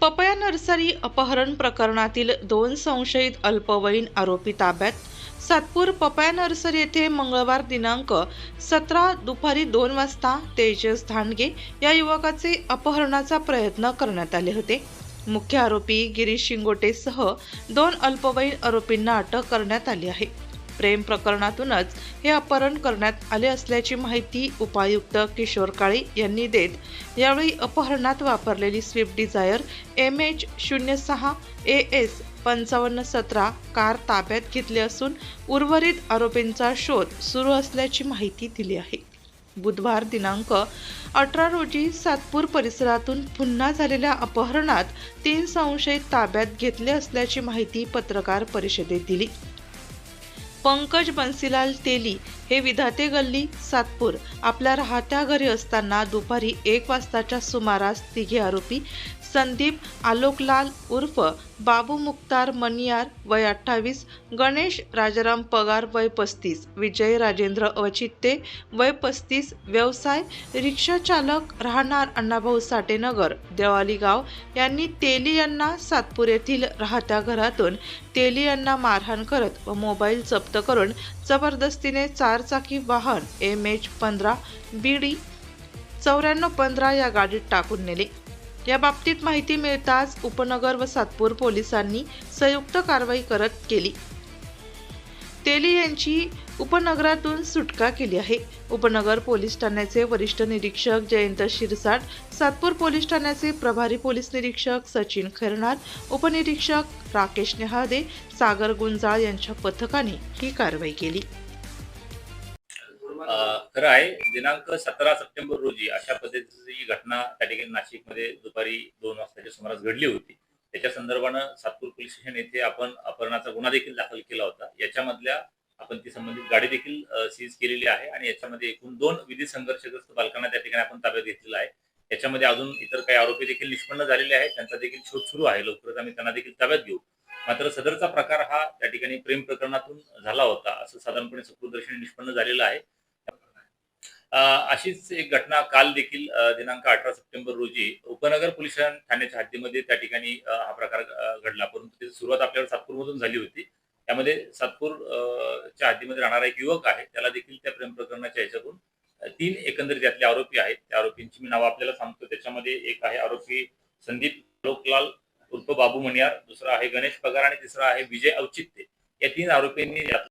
Papaya nursery अपहरण प्रकरणातील दोन संशयित अल्पवयीन आरोपी ताब्यात. सातपूर पपया नर्सरी येथे मंगळवार दिनांक सतरा दुपारी दोन वाजता तेजस धांडगे या युवकाचे अपहरणाचा प्रयत्न करण्यात आले होते. मुख्य आरोपी गिरीश शिंगोटेसह दोन अल्पवयीन आरोपींना अटक करण्यात आली आहे. प्रेम प्रकरणातूनच हे अपहरण करण्यात आले असल्याची माहिती उपायुक्त किशोर काळे यांनी देत. यावेळी अपहरणात वापरलेली स्विफ्ट डिझायर एम एच शून्य सहा ए एस पंचावन्न सतरा कार ताब्यात घेतली असून उर्वरित आरोपींचा शोध सुरू असल्याची माहिती दिली आहे. बुधवार दिनांक अठरा रोजी सातपूर परिसरातून पुन्हा झालेल्या अपहरणात तीन संशयित ताब्यात घेतले असल्याची माहिती पत्रकार परिषदेत दिली. पंकज बन्सीलाल तेली हे विधाते गल्ली सातपूर. आपल्या राहत्या घरी असताना दुपारी एक वाजताच्या सुमारास तिघे आरोपी संदीप आलोकलाल उर्फ बाबू मुक्तार मनियार वय अठ्ठावीस गणेश राजाराम पगार वय पस्तीस विजय राजेंद्र अवचित्ते वय पस्तीस व्यवसाय रिक्षा चालक राहणार अण्णाभाऊ साठेनगर देवाली गाव यांनी तेली यांना सातपूर येथील राहत्या घरातून तेली यांना मारहाण करत व मोबाईल जप्त करून जबरदस्तीने चारचाकी वाहन एम एच पंधरा बी डी चौऱ्याण्णव पंधरा या गाडीत टाकून नेले. या बाबतीत माहिती मिळताच उपनगर व सातपूर पोलिसांनी संयुक्त कारवाई करत केली. तेली यांची उपनगरातून सुटका केली आहे. उपनगर पोलीस ठाण्याचे वरिष्ठ निरीक्षक जयंत शिरसाट सातपूर पोलीस ठाण्याचे प्रभारी पोलीस निरीक्षक सचिन खैरनार उपनिरीक्षक राकेश नेहादे सागर गुंजाळ यांच्या पथकाने ही कारवाई केली. खरं आहे दिनांक सतरा सप्टेंबर रोजी अशा पद्धतीची ही घटना त्या ठिकाणी नाशिकमध्ये दुपारी दोन वाजताच्या सुमारास घडली होती. त्याच्या संदर्भानं सातपूर पोलीस स्टेशन येथे आपण अपहरणाचा गुन्हा देखील दाखल केला होता. याच्यामधल्या आपण ती संबंधित गाडी देखील सीज केलेली आहे आणि याच्यामध्ये एकूण दोन विधी संघर्षग्रस्त बालकांना त्या ठिकाणी आपण ताब्यात घेतलेला आहे. याच्यामध्ये अजून इतर काही आरोपी देखील निष्पन्न झालेले आहेत. त्यांचा देखील शोध सुरू आहे. लवकरच आम्ही त्यांना देखील ताब्यात घेऊ. मात्र सदरचा प्रकार हा त्या ठिकाणी प्रेम प्रकरणातून झाला होता असं साधारणपणे सकृदर्शनी निष्पन्न झालेलं आहे. अशीच एक घटना काल देखील दिनांक अठरा सप्टेंबर रोजी उपनगर पोलीस ठाण्याच्या हद्दीमध्ये त्या ठिकाणी हा प्रकार घडला. परंतु त्याची सुरुवात आपल्याला सातपूरमधून झाली होती. त्यामध्ये सातपूर च्या हद्दीमध्ये राहणारा एक युवक आहे त्याला देखील त्या प्रेम प्रकरणाच्या ह्याच्यातून तीन एकंदरीत यातले आरोपी आहेत. त्या आरोपींची मी नावं आपल्याला सांगतो. त्याच्यामध्ये एक आहे आरोपी संदीप लोकलाल उर्फ बाबू मनियार दुसरा आहे गणेश पगार आणि तिसरा आहे विजय औचित्य. या तीन आरोपींनी